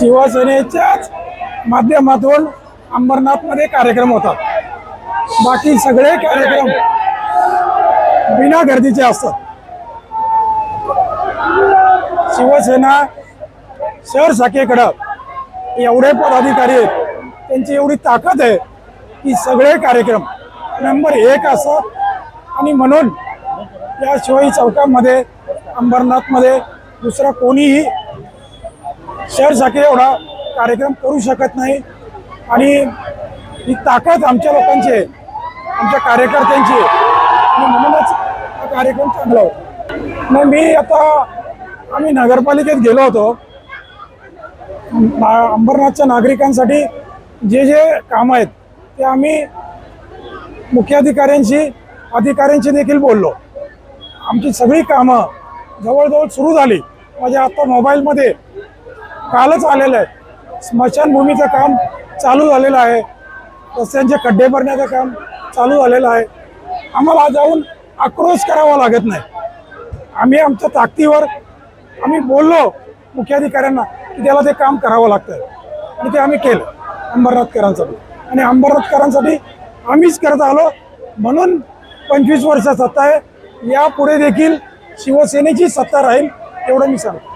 शिवसेनेच्याच माध्यमातून अंबरनाथमध्ये कार्यक्रम होतात. बाकी सगळे कार्यक्रम बिना गर्दीचे असतात. शिवसेना शहर शाखेकडं एवढे पदाधिकारी आहेत त्यांची एवढी ताकद आहे की सगळे कार्यक्रम नंबर एक असतात आणि म्हणून या शिवाई चौकामध्ये अंबरनाथमध्ये दुसरा कोणीही शहर एवढा कार्यक्रम करू शकत नाही. आणि ही ताकद आमच्या लोकांची आहे आमच्या कार्यकर्त्यांची आणि म्हणूनच हा कार्यक्रम चांगला होता. मी आता आम्ही नगरपालिकेत गेलो होतो. ना- अंबरनाथच्या नागरिकांसाठी जे जे कामं आहेत ते आम्ही मुख्याधिकाऱ्यांशी अधिकाऱ्यांशी देखील बोललो. आमची सगळी कामं जवळजवळ सुरू झाली. माझ्या आता मोबाईलमध्ये कालच आलेलं आहे. स्मशानभूमीचं काम चालू झालेलं आहे. रस्त्यांचे खड्डे भरण्याचं काम चालू झालेलं आहे. आम्हाला जाऊन आक्रोश करावा लागत नाही. आम्ही आमच्या ताकदीवर आम्ही बोललो मुख्याधिकाऱ्यांना की त्याला ते काम करावं लागतं आणि ते आम्ही केलं. अंबरनाथकरांसाठी. आणि अंबरनाथकरांसाठी आम्हीच करत आलो. म्हणून पंचवीस वर्ष सत्ता आहे. यापुढे देखील शिवसेनेची सत्ता राहील एवढं मी सांगतो.